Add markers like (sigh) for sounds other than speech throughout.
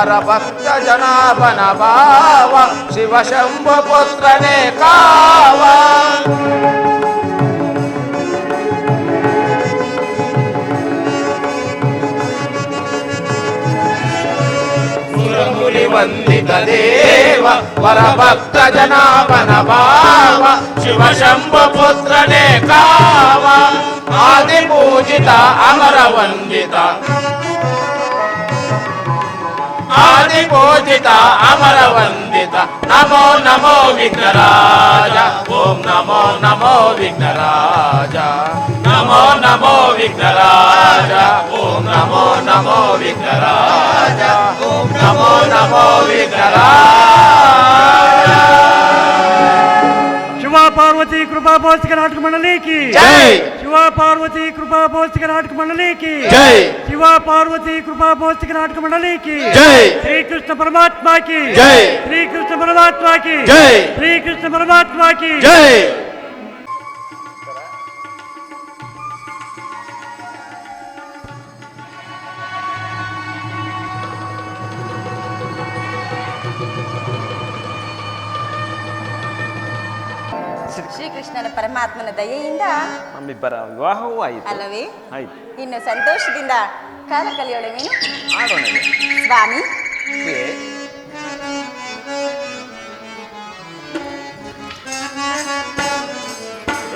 పరభక్త జనాభన భావ శివ శంభు పుత్రనే కావ వందిత దేవ వరభక్త జనాభన భావ శివ శంభు కావ ఆది పూజిత అమర వందిత ఆది పూజిత అమర వందిత నమో నమో విఘ్నరాజ ఓం నమో నమో విఘ్నరాజ నమో నమో విఘ్నరాజ ఓం నమో నమో విఘ్నరాజ ఓం నమో నమో విఘ్నరాజ శివ పార్వతి కృపా పోస్తిక నాటక మండలికి జై ಮಂಡಳಿ ಕಿ ಜೈ ಶಿವ ಪಾರ್ವತಿ ಕೃಪಾ ಪೌಷ್ಟಿಕ ನಾಟಕ ಮಂಡಳಿ ಕಿ ಜೈ ಶಿವ ಪಾರ್ವತಿ ಕೃಪಾ ಪೌಷ್ಟಿಕ ನಾಟಕ ಮಂಡಳಿ ಕಿ ಜೈ ಶ್ರೀ ಕೃಷ್ಣ ಪರಮಾತ್ಮ ಕಿ ಜೈ ಶ್ರೀ ಕೃಷ್ಣ ಪರಮಾತ್ಮ ಕಿ ಜೈ ಶ್ರೀ ಕೃಷ್ಣ ಪರಮಾತ್ಮ ಕಿ ಜೈ ಶ್ರೀಕೃಷ್ಣನ ಪರಮಾತ್ಮನ ದಯೆಯಿಂದ ನಮ್ಮಿಬ್ಬರ ವಿವಾಹವೂ ಆಯಿತು. ಅಲ್ಲವೇ? ಆಯ್ತು. ಇನ್ನು ಸಂತೋಷದಿಂದ ಕಾಲ ಕಲಿಯೋಳವೇನು ಆಡೋಣ ಸ್ವಾಮಿ. ಪ್ರಿಯೆ,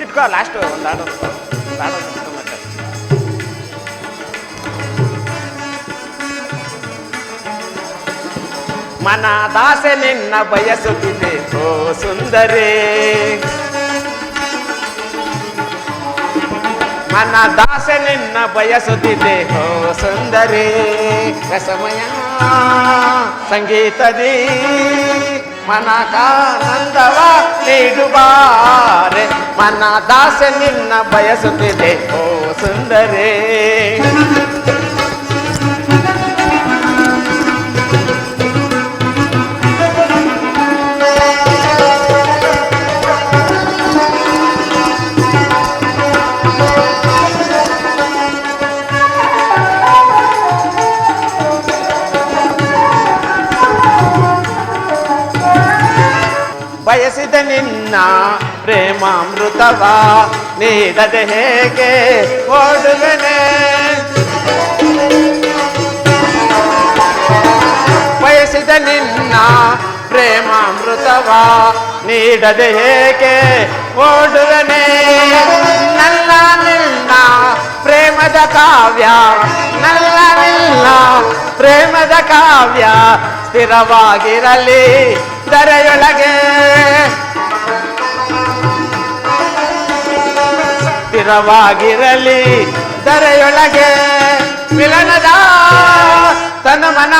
ಇಟ್ಕೋ ಲಾಸ್ಟ್ ಒಂದು ಆಡೋ ಒಂದು ಆಡೋ ಮತ್ತೆ. ಮನ ದಾಸೆ ನಿನ್ನ ಬಯಸುತ್ತಿದೆ ಓ ಸುಂದರೇ. ಮನ ದಾಸೆ ನಿನ್ನ ಬಯಸುತ್ತಿದೆ ಓ ಸುಂದರೇ ರಸಮಯ ಸಂಗೀತದಿ ಮನಕಾನಂದವ ನೀಡುವಾರೆ ಮನ ದಾಸೆ ನಿನ್ನ ಬಯಸುತ್ತಿದೆ ಓ ಸುಂದರೇ ಬಯಸಿದ ನಿನ್ನ ಪ್ರೇಮಾಮೃತವ ನೀಡದೆ ಹೇಗೆ ಓಡುವೆನೆ? ಬಯಸಿದ ನಿನ್ನ ಪ್ರೇಮಾಮೃತವ ನೀಡದೆ ಹೇಗೆ ಓಡುವೆನೆ? ನನ್ನ ನಿನ್ನ ಪ್ರೇಮದ ಕಾವ್ಯ, ನನ್ನ ನಿನ್ನ ಪ್ರೇಮದ ಕಾವ್ಯ ಸ್ಥಿರವಾಗಿರಲಿ ದರೆಯೊಳಗೆ. ಸ್ಥಿರವಾಗಿರಲಿ. ದರೆಯೊಳಗೆ ಮಿಲನದ ತನುಮನ.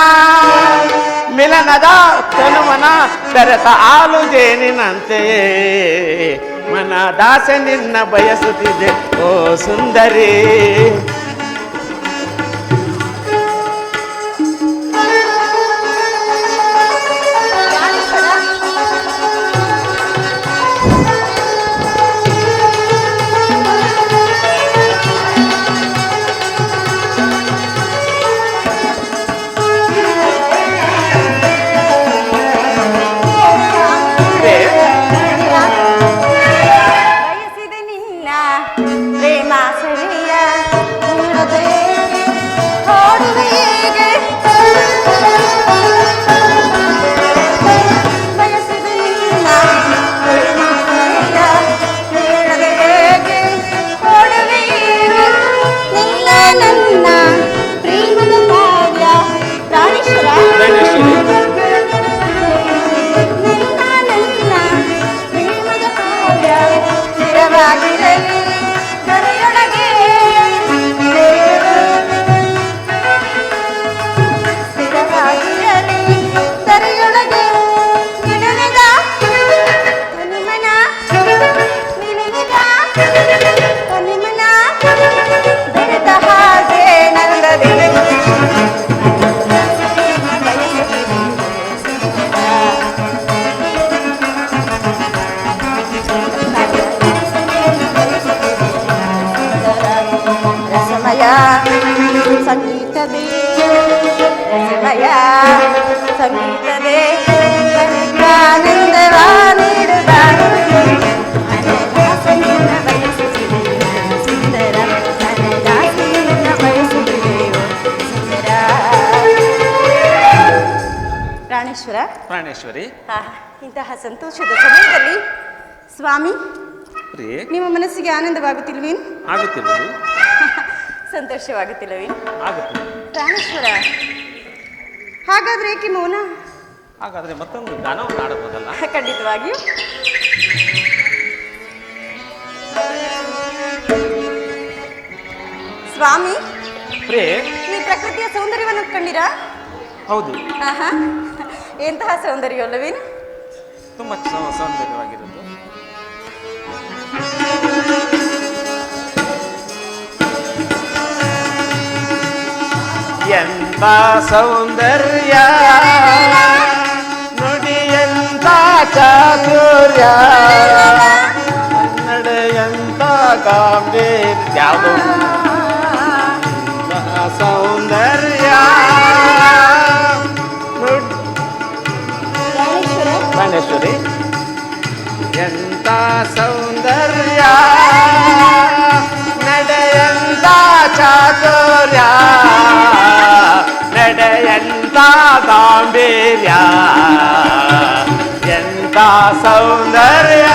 ಮಿಲನದ ತನುಮನ ಬೆರೆತ ಹಾಲು ಜೇನಿನಂತೆಯೇ. ಮನ ದಾಸೆ ನಿನ್ನ ಬಯಸುತ್ತಿದೆ, ಓ ಸುಂದರಿ. ಸಮಯ ಸಂಗೀತದೆ ಪ್ರಾಣೇಶ್ವರ. ಪ್ರಾಣೇಶ್ವರಿ. ಆ, ಇಂತಹ ಸಂತೋಷದ ಸಮಯದಲ್ಲಿ ಸ್ವಾಮಿ ನಿಮ್ಮ ಮನಸ್ಸಿಗೆ ಆನಂದವಾಗುತ್ತಿಲ್ವೇನು? ಆಗುತ್ತಿರುವುದು ರಾಮೇಶ್ವರ ಪ್ರಾಣೇಶ್ವರ. ಹಾಗಾದ್ರೆ ಏಕೆ ಮೌನ? ಹಾಗಾದ್ರೆ ಮತ್ತೊಂದು ಗಾನವನ್ನು ಆಡಬಹುದಲ್ಲ ಖಂಡಿತವಾಗಿಯೂ. ಸ್ವಾಮಿ ಪ್ರೇ. ನೀವು ಪ್ರಕೃತಿಯ ಸೌಂದರ್ಯವನ್ನು ಕಂಡಿರಾ? ಹೌದು. ಎಂತಹ ಸೌಂದರ್ಯ ಅಲ್ಲವೇನು ತುಂಬಾ ಸೌ- ಸೌಂದರ್ಯವಾಗಿರುವುದು ಎಂತ ಸೌಂದರ್ಯ ನುಡಿಯಂತ ಚಾತುರ್ಯ ನಡೆಯಂತ ಗಾಂಭೀರ್ಯ ಎಂತ ಸೌಂದರ್ಯ ನುಡಿ ಪ್ರಾಣೇಶ್ವರ ಪ್ರಾಣೇಶ್ವರಿ ಎಂತ ಸೌಂದರ್ಯ ನಡೆಯಂತ ಚಾತುರ್ಯ ನಡೆಯಂತ ಗಾಂಭೀರ್ಯ ಎಂತ ಸೌಂದರ್ಯ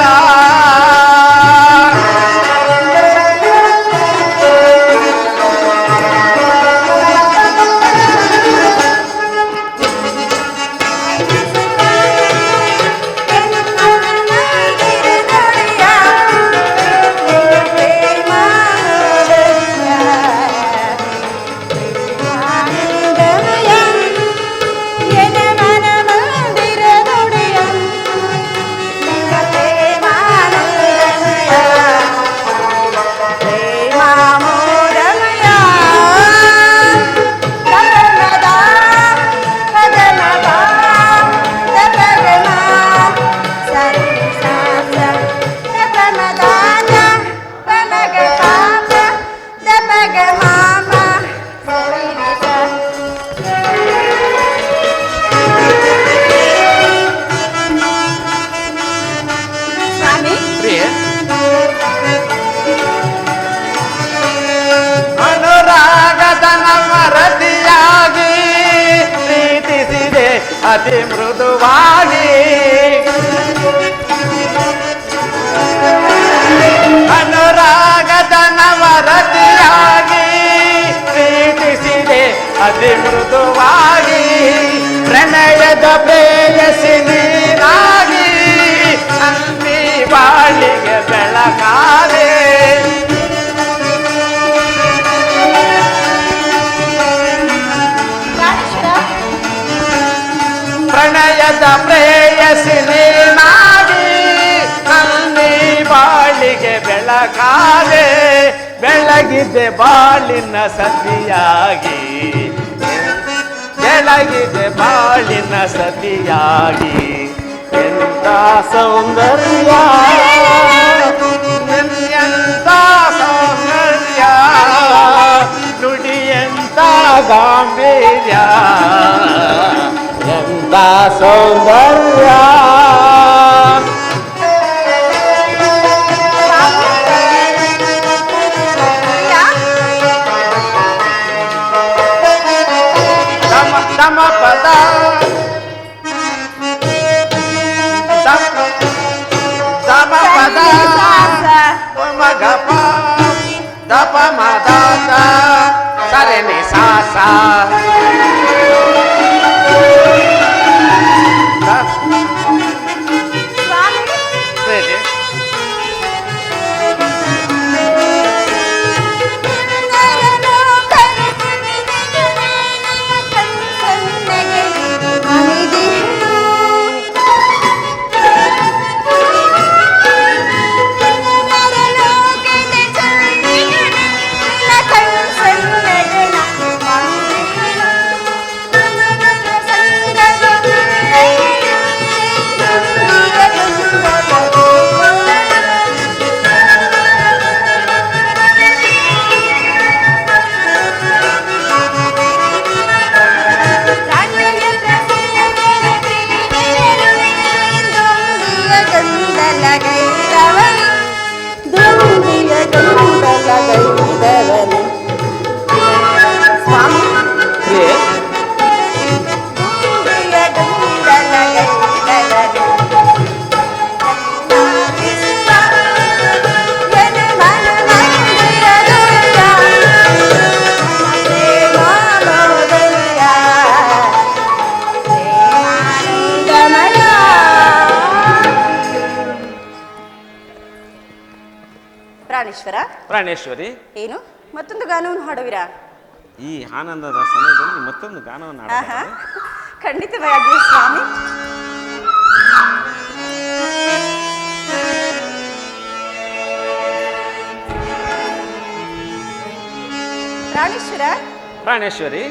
ಅತಿ ಮೃದುವಾಗಿ ಪ್ರಣಯದ ಪ್ರೇಯಸಿ ನೀರಾಗಿ ಅಲ್ಲಿ ಬಾಳಿಗೆ ಬೆಳಕಾದೆ ಪ್ರಣಯದ ಪ್ರೇಯಸಿ ನೀನಾಗಿ ಅಲ್ಲಿ ಬಾಳಿಗೆ ಬೆಳಕಾದೆ ಬೆಳಗಿದೆ ಬಾಳಿನ ಸತಿಯಾಗಿ ಬೆಳಗಿದೆ ಬಾಳಿನ ಸತಿಯಾಗಿ. ಎಂತ ಸೌಂದರ್ಯ? ಎಂತ ಸೌಂದರ್ಯ? ನುಡಿಯಂತ ಗಾಂಭೀರ್ಯ? ಎಂತ ಸೌಂದರ್ಯ? Ah. ಪ್ರಾಣೇಶ್ವರಿ ಏನು? ಮತ್ತೊಂದು ಗಾನವನ್ನು ಹಾಡುವಿರಾ? ಈ ಆನಂದದ ಸಮಯದಲ್ಲಿ ಮತ್ತೊಂದು ಗಾನವನ್ನು ಆಹಾ. ಖಂಡಿತವಾಗಿ ಸ್ವಾಮಿ. ಪ್ರಾಣೇಶ್ವರ ಪ್ರಾಣೇಶ್ವರಿ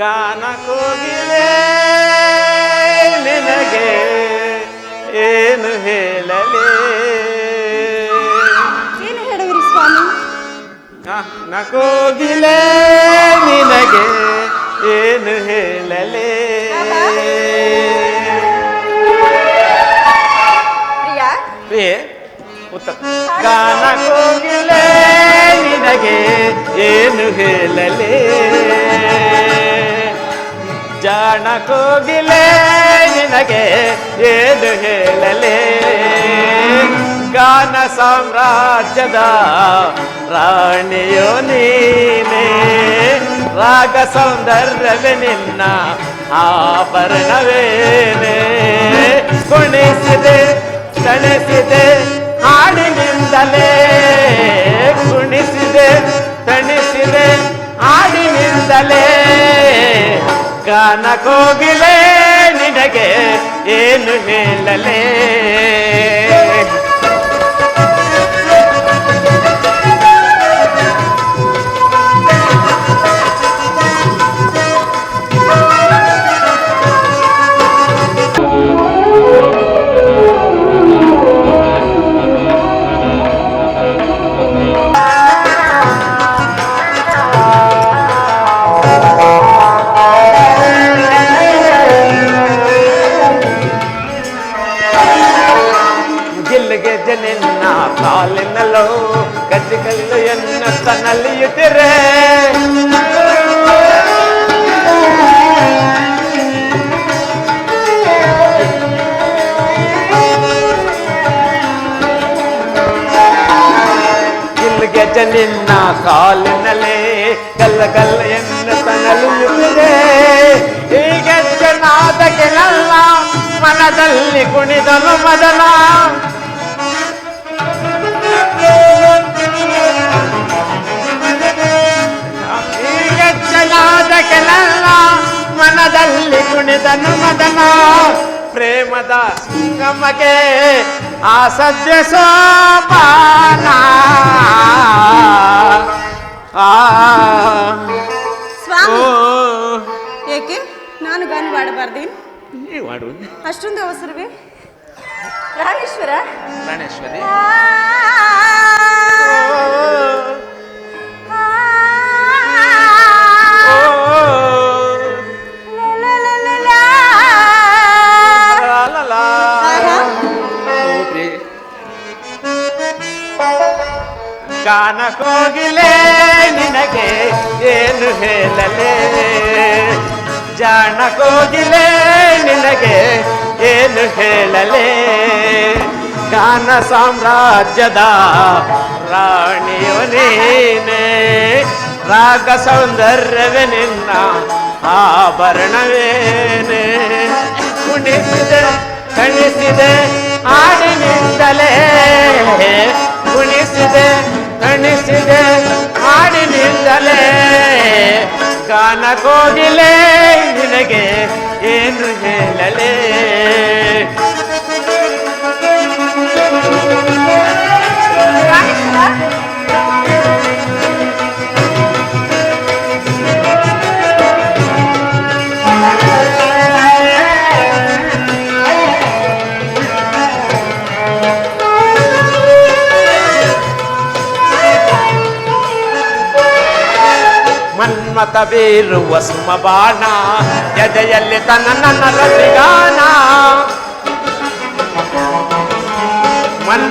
ಗಾನ ಕೋಗಿಲೆ ನಿನಗೆ ಏನು ಹೇಳಲೇ? ಗಾನ ಕೋಗಿಲೆ ನಿನಗೆ ಏನು ಹೇಳಲೇ? ಪ್ರಿಯಾ? ಗಾನ ಕೋಗಿಲೆ ನಿನಗೆ ಏನು ಹೇಳಲೇ? ಜಾಣ ಕೋಗಿಲೆ ನಿನಗೆ ಏನು ಹೇಳಲೇ? ಗಾನ ಸಾಮ್ರಾಜ್ಯದ ರಾಣಿಯೋ ನೀನೇ. ರಾಗ ಸೌಂದರ್ಯವೇ ನಿನ್ನ ಆಭರಣವೇನೇ. ಕುಣಿಸಿದೆ, ತಣಿಸಿದೆ, ಹಾಡಿನಿಂದಲೇ. ಕುಣಿಸಿದೆ, ತಣಿಸಿದೆ, ಹಾಡಿನಿಂದಲೇ. ಗಾನ ಕೋಗಿಲೆ, ನಿನಗೆ ಏನು ಹೇಳಲೇ? ಪ್ರೇಮದ ಗಮಗೆ ಆ ಸದ್ಯ ಸೋಪಾನ. ಏಕೆ? ನಾನು ಗಾನ ಮಾಡಬಾರ್ದೇನು ನೀವು ಮಾಡುವುದು ಅಷ್ಟೊಂದು ಅವಸರವೇ? ರಾಮೇಶ್ವರ? ಪ್ರಾಣೇಶ್ವರಿ ಗಾನ ಕೋಗಿಲೆ ನಿನಗೆ ಏನು ಹೇಳಲೆ? ಜಾಣ ಕೋಗಿಲೆ ನಿನಗೆ ಏನು ಹೇಳಲೆ? ಗಾನ ಸಾಮ್ರಾಜ್ಯದ ರಾಣಿಯೋ ನೀನೇ. ರಾಗ ಸೌಂದರ್ಯವೇ ನಿನ್ನ ಆಭರಣವೇನೆ. ಕುಣಿಸಿದೆ ಕಣಿಸಿದೆ ಆಡಿನಿಂದಲೇ. ಕುಣಿಸಿದೆ ಕಣಿಸಿದೆ ಹಾಡಿನಿಂದಲೇ ಗಾನ ಕೋಗಿಲೆ ನಿನಗೆ ಏನು ಹೇಳಲೇ ಮನ್ಮತ ಬೀರುವ ಸುಮ ಬಾಣ ಎದೆಯಲ್ಲಿ ತನ್ನ ನನ್ನ ರತಿಗಾನ ಮನ್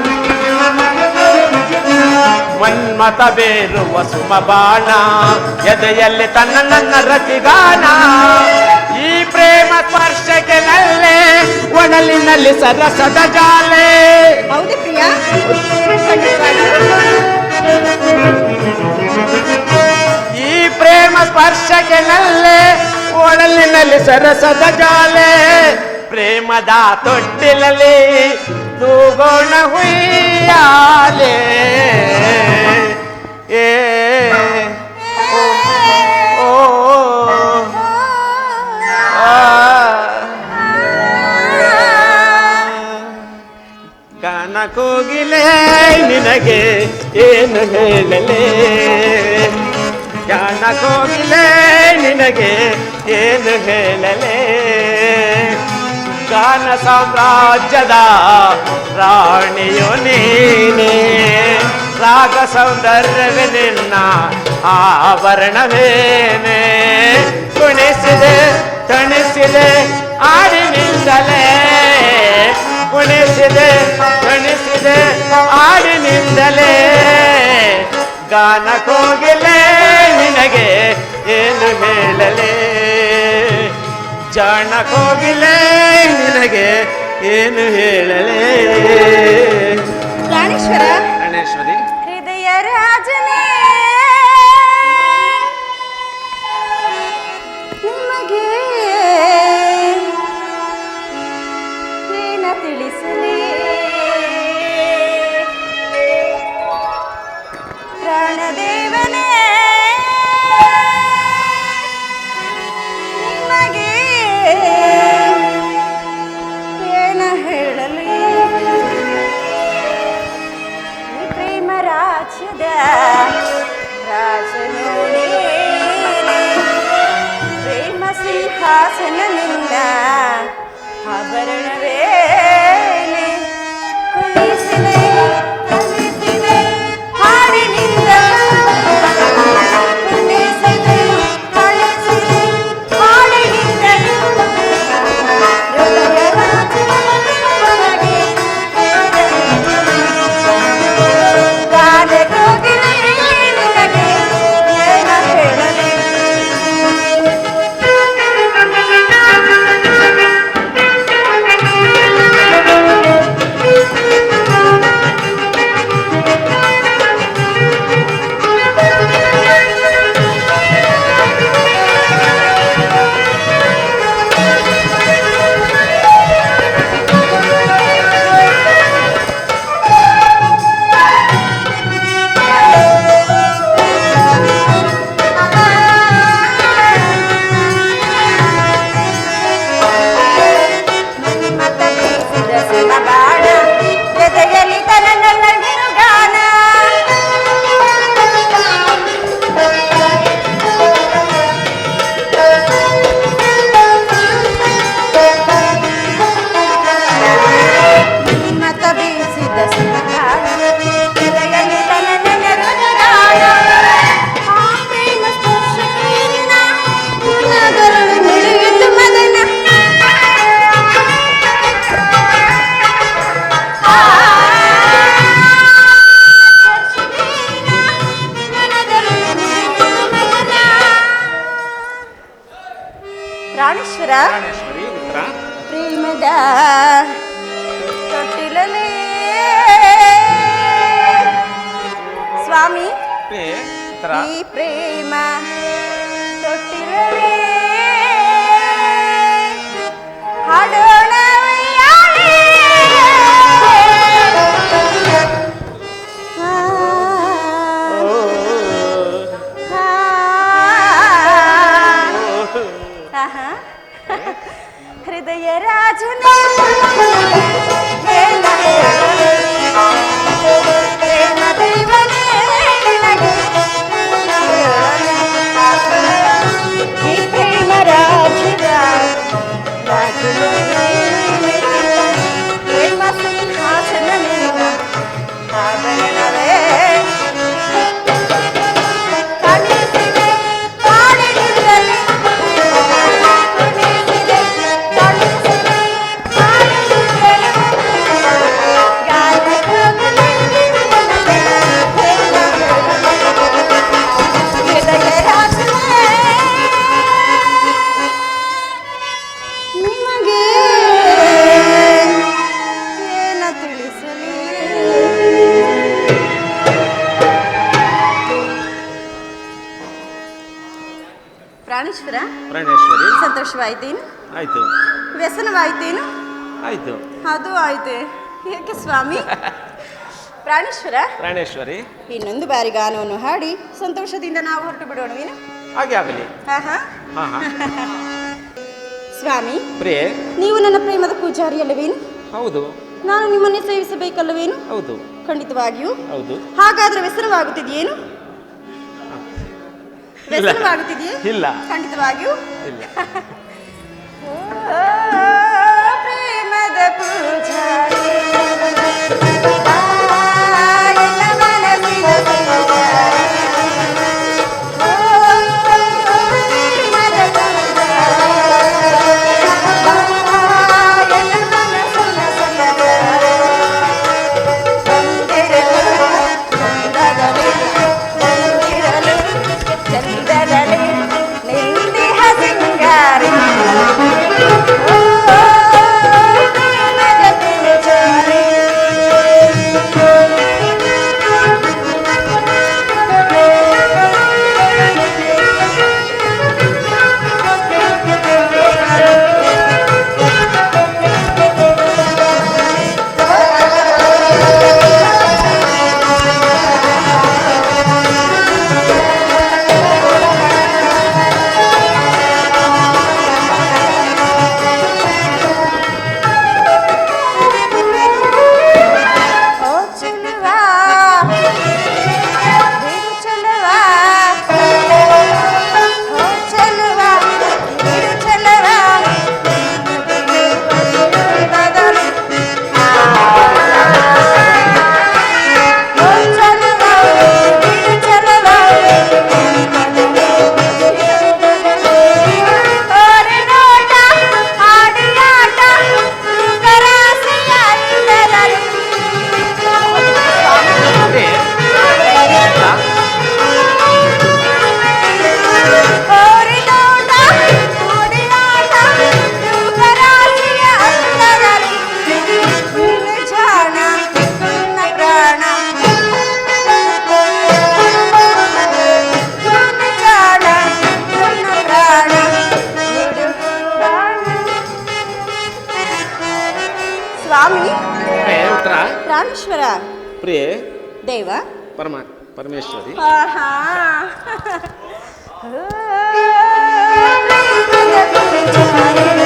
ಮನ್ಮತ ಬೇರುವ ಸುಮ ಬಾಣ ಎದೆಯಲ್ಲಿ ತನ್ನ ನನ್ನ ರತಿಗಾನ ಈ ಪ್ರೇಮ ಸ್ಪರ್ಶಕ್ಕೆ ನಲ್ಲೆ, ಒಡಲಿನಲ್ಲಿ ಸರಸದ ಜಾಲೆ. ಹೌದು ಪ್ರೇಮ ಸ್ಪರ್ಶಕ್ಕೆ ನಲ್ಲೆ ಒಡಲಿನಲ್ಲಿ ಸರಸದ ಜಾಲೆ ಪ್ರೇಮದ ತೊಟ್ಟಿಲಲ್ಲಿ ತೂಗೋಣ ಹುಯ್ಯಾಲೆ. ಏ, ಓ ಕೋಗಿಲೆ ನಿನಗೆ ಏನು ಹೇಳಲೇ? ಗಾನ ಕೋಗಿಲೆ, ನಿನಗೆ ಏನು ಹೇಳಲೇ? ಗಾನ ಸಾಮ್ರಾಜ್ಯದ ರಾಣಿಯು ನೀನೇ. ರಾಗ ಸೌಂದರ್ಯವೇ ನಿನ್ನ ಆಭರಣವೇನೆ. ಕುಣಿಸಿದೆ, ತಣಿಸಿದೆ, ಆಡಿನಿಂದಲೇ. ಕುಣಿಸಿದೆ, ತಣಿಸಿದೆ, ಆಡಿನಿಂದಲೇ. ಗಾನ ಕೋಗಿಲೆ ನಿನಗೆ ಏನು ಹೇಳಲೇ? ಜಾಣ ಕೋಗಿಲೆ ನಿನಗೆ ಏನು ಹೇಳಲೇ? ಗಣೇಶ್ವರ ಗಣೇಶ್ವರಿ ಹೃದಯ ರಾಜನೇ. ಸ್ವಾಮಿ. ಪ್ರಾಣೇಶ್ವರ. ಪ್ರಾಣೇಶ್ವರಿ. ಇನ್ನೊಂದು ಬಾರಿ ಗಾನವನ್ನು ಹಾಡಿ ಸಂತೋಷದಿಂದ ನಾವು ಹೊರಟು ಬಿಡೋಣವೇನು ಹಾಗೆ ಆಗಲಿ. ಸ್ವಾಮಿ ಪ್ರೇ ನೀವು ನನ್ನ ಪ್ರೇಮದ ಪೂಜಾರಿ ಅಲ್ಲವೇನು? ಹೌದು. ನಾನು ನಿಮ್ಮನ್ನೇ ಸೇವಿಸಬೇಕಲ್ಲವೇನು? ಹೌದು. ಖಂಡಿತವಾಗಿಯೂ. ಹೌದು. ಹಾಗಾದ್ರೆ ವ್ಯಸನವಾಗುತ್ತಿದೆಯೇನು. ವ್ಯಸನವಾಗುತ್ತಿದೆಯೇ? ಇಲ್ಲ. ಖಂಡಿತವಾಗಿಯೂ. ಇಲ್ಲ. ಪ್ರಿಯೆ? ದೇವ? ಪರಮ ಪರಮೇಶ್ವರಿ. ಆಹಾ. ಓ, (laughs)